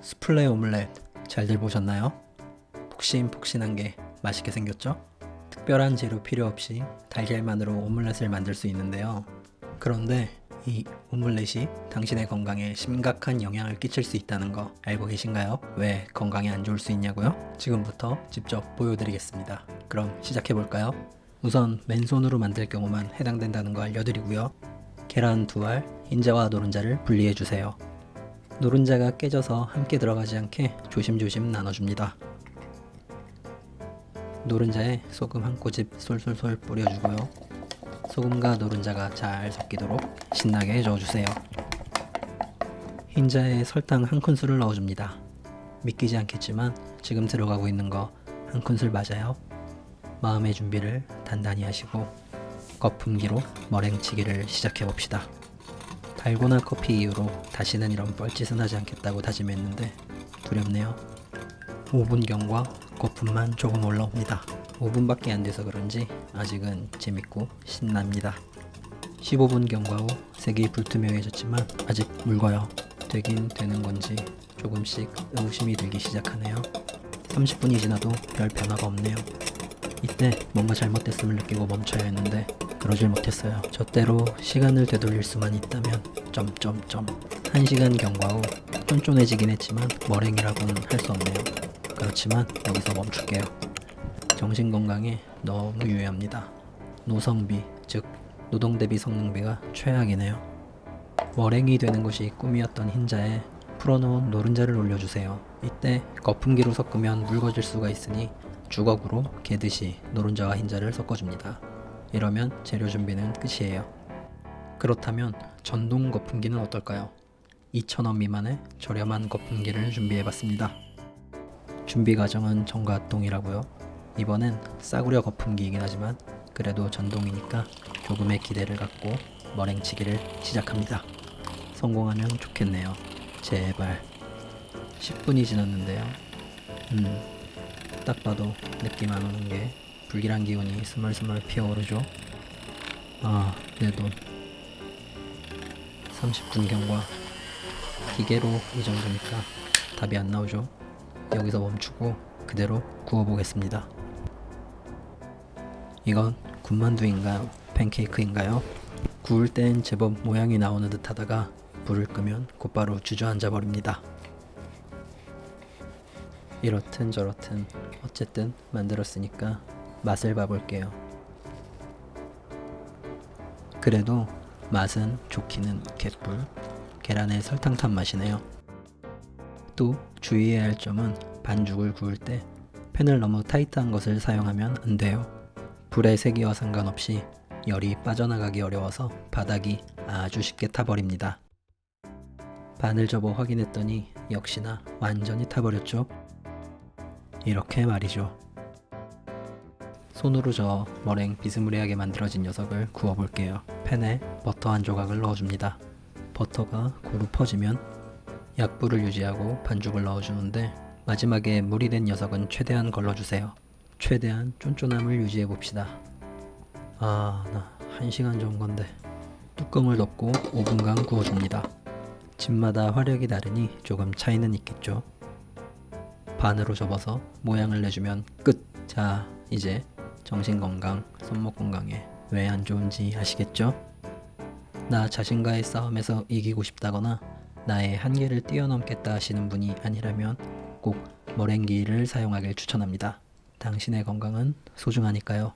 스플레 오믈렛 잘들 보셨나요? 폭신폭신한 게 맛있게 생겼죠? 특별한 재료 필요 없이 달걀만으로 오믈렛을 만들 수 있는데요. 그런데 이 오믈렛이 당신의 건강에 심각한 영향을 끼칠 수 있다는 거 알고 계신가요? 왜 건강에 안 좋을 수 있냐고요? 지금부터 직접 보여드리겠습니다. 그럼 시작해 볼까요? 우선 맨손으로 만들 경우만 해당된다는 거 알려드리고요. 계란 두 알, 흰자와 노른자를 분리해 주세요. 노른자가 깨져서 함께 들어가지 않게 조심조심 나눠줍니다. 노른자에 소금 한 꼬집 솔솔솔 뿌려주고요. 소금과 노른자가 잘 섞이도록 신나게 저어주세요. 흰자에 설탕 한 큰술을 넣어줍니다. 믿기지 않겠지만 지금 들어가고 있는 거 한 큰술 맞아요. 마음의 준비를 단단히 하시고 거품기로 머랭치기를 시작해 봅시다. 달고나 커피 이후로 다시는 이런 뻘짓은 하지 않겠다고 다짐했는데 두렵네요. 5분경과 거품만 조금 올라옵니다. 5분밖에 안 돼서 그런지 아직은 재밌고 신납니다. 15분경과 후 색이 불투명해졌지만 아직 묽어요. 되긴 되는 건지 조금씩 의구심이 들기 시작하네요. 30분이 지나도 별 변화가 없네요. 이때 뭔가 잘못됐음을 느끼고 멈춰야 했는데 그러질 못했어요. 저 때로 시간을 되돌릴 수만 있다면 점점점 1시간 경과 후 쫀쫀해지긴 했지만 머랭이라고는 할 수 없네요. 그렇지만 여기서 멈출게요. 정신 건강에 너무 유의합니다. 노성비, 즉 노동 대비 성능비가 최악이네요. 머랭이 되는 것이 꿈이었던 흰자에 풀어놓은 노른자를 올려주세요. 이때 거품기로 섞으면 묽어질 수가 있으니 주걱으로 개듯이 노른자와 흰자를 섞어줍니다. 이러면 재료 준비는 끝이에요. 그렇다면 전동 거품기는 어떨까요? 2,000원 미만의 저렴한 거품기를 준비해봤습니다. 준비 과정은 전과 동일하고요. 이번엔 싸구려 거품기이긴 하지만 그래도 전동이니까 조금의 기대를 갖고 머랭치기를 시작합니다. 성공하면 좋겠네요. 제발. 10분이 지났는데요. 음, 딱 봐도 느낌 안 오는 게 불길한 기운이 스멀스멀 피어오르죠. 아, 내 돈. 30분 경과. 기계로 이 정도니까 답이 안 나오죠. 여기서 멈추고 그대로 구워보겠습니다. 이건 군만두인가요? 팬케이크인가요? 구울 땐 제법 모양이 나오는 듯 하다가 불을 끄면 곧바로 주저앉아 버립니다. 이렇든 저렇든 어쨌든 만들었으니까 맛을 봐볼게요. 그래도 맛은 좋기는 개뿔. 계란에 설탕 탄 맛이네요. 또 주의해야 할 점은 반죽을 구울 때 팬을 너무 타이트한 것을 사용하면 안 돼요. 불의 세기와 상관없이 열이 빠져나가기 어려워서 바닥이 아주 쉽게 타버립니다. 반을 접어 확인했더니 역시나 완전히 타버렸죠. 이렇게 말이죠. 손으로 저어 머랭 비스무리하게 만들어진 녀석을 구워볼게요. 팬에 버터 한 조각을 넣어줍니다. 버터가 고루 퍼지면 약불을 유지하고 반죽을 넣어주는데 마지막에 물이 된 녀석은 최대한 걸러주세요. 최대한 쫀쫀함을 유지해 봅시다. 아, 나 1시간 전 건데. 뚜껑을 덮고 5분간 구워줍니다. 집마다 화력이 다르니 조금 차이는 있겠죠. 반으로 접어서 모양을 내주면 끝. 자, 이제 정신 건강, 손목 건강에 왜 안 좋은지 아시겠죠? 나 자신과의 싸움에서 이기고 싶다거나 나의 한계를 뛰어넘겠다 하시는 분이 아니라면 꼭 머랭기를 사용하길 추천합니다. 당신의 건강은 소중하니까요.